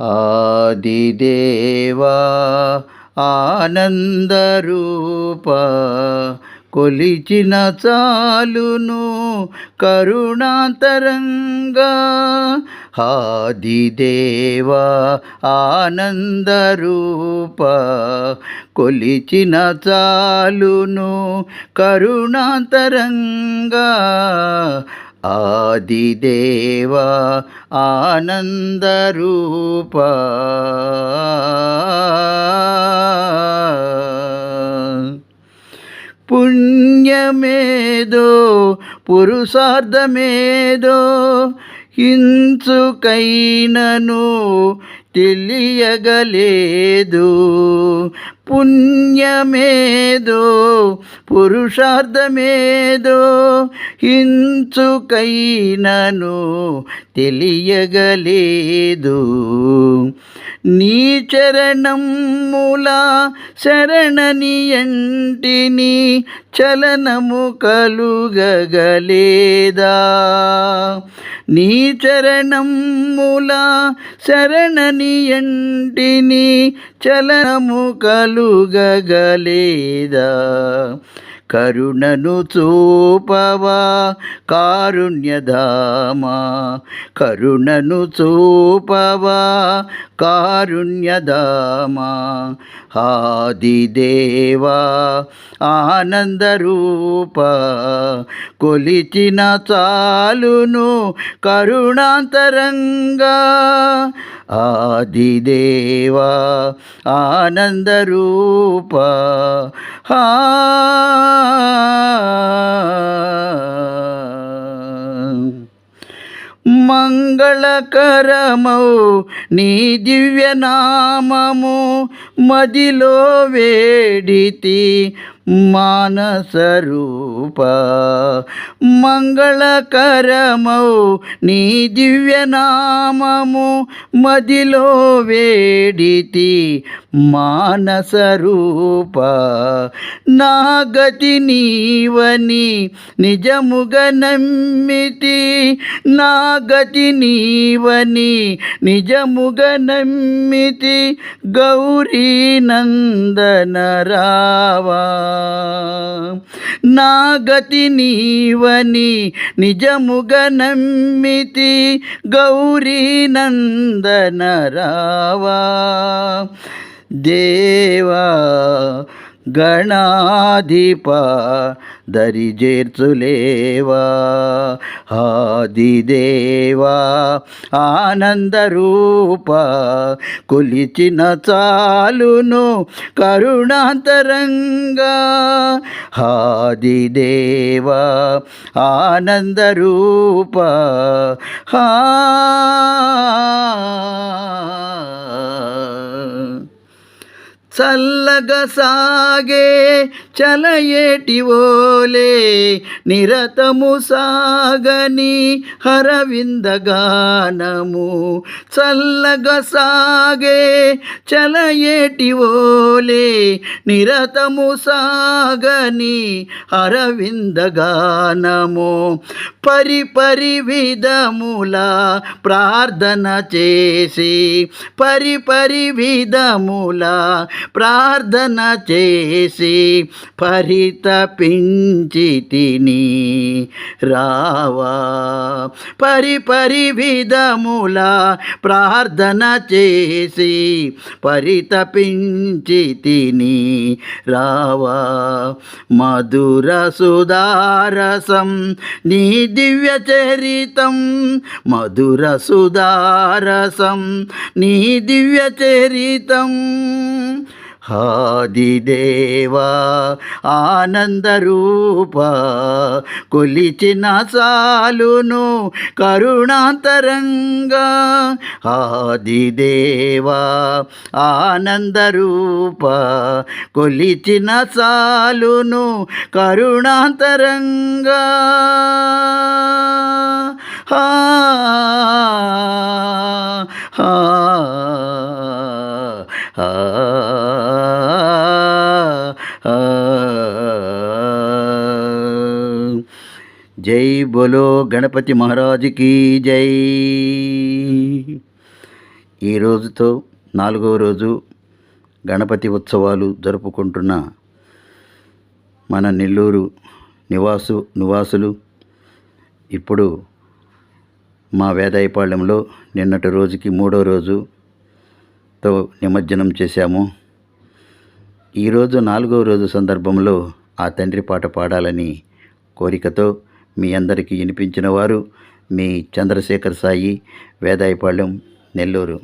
ఆదిదేవా ఆనందరూప కొలిచిన చాలును కరుణాంతరంగా. ఆదిదేవా ఆనందరూప కొలిచిన చాలును కరుణాంతరంగా. ఆదిదేవా ఆనందరూప. పుణ్యమేదో పురుషార్థమేదో హింసుకైనను తెలియగలేదు. పుణ్యమేదో పురుషార్థమేదో హింసుకైనను తెలియగలేదు. నీ చరణముల శరణని ఎంటిని చలనము కలుగగలేదా? నీ చరణముల శరణని ఎంటిని చలనము కలుగగలేదా? కరుణను చూపవా కారుణ్యధామా? కరుణను చూపవా కారుణ్యధామా? ఆదిదేవా ఆనందరూప కొలిచిన చాలును కరుణాంతరంగా. ఆదిదేవా ఆనందరూప. మంగళకరమౌ నీ దివ్యనామము మదిలో వేడితి మానసరూప. మంగళకరమౌ నీ దివ్యనామము మదిలో వేడితి మానసరూప. నా గతి నీవని నిజముగ నమ్మితి. నా గతి నీవని నిజముగ నమ్మితి. గౌరీ నందన రావా. నా గతి నీవని నిజముగా నమ్మితి గౌరీ నందన రావా దేవా గణాధిప దరిజేర్చులేవా? ఆదిదేవా ఆనందరూప కొలిచిన చాలును కరుణాంతరంగా. ఆదిదేవా ఆనందరూప హా చల్లగా సాగే చలయేటి ఓలే నిరతము సాగని హరవిందగానము చల్లగ సాగే చలయేటి ఓలే నిరతము సాగని హరవిందగానము పరిపరి విధముల ప్రార్థన చేసి పరిపరి విధముల ప్రార్థన చేసి పరితపించి తిని రావా. పరి పరి విధముల ప్రార్థన చేసి పరితపించితిని రావా. మధుర సుధారసం నీ దివ్య చరితం. మధుర సుధారసం నీ దివ్య చరితం. హాదిదేవా ఆనందరూప కొలిచిన సాలును కరుణాంతరంగా. ఆదిదేవా ఆనందరూప కొలిచిన సాలును కరుణాంతరంగా. హా హా హా. జై బోలో గణపతి మహారాజుకి జై. ఈ రోజుతో నాలుగవ రోజు గణపతి ఉత్సవాలు జరుపుకుంటున్న మన నెల్లూరు నివాసు నివాసులు. ఇప్పుడు మా వేదాయపాళెంలో నిన్నటి రోజుకి మూడో రోజుతో నిమజ్జనం చేశాము. ఈరోజు నాలుగో రోజు సందర్భంలో ఆ తండ్రి పాట పాడాలని కోరికతో మీ అందరికీ వినిపించిన వారు మీ చంద్రశేఖర్ సాయి వేదాయపాళెం నెల్లూరు.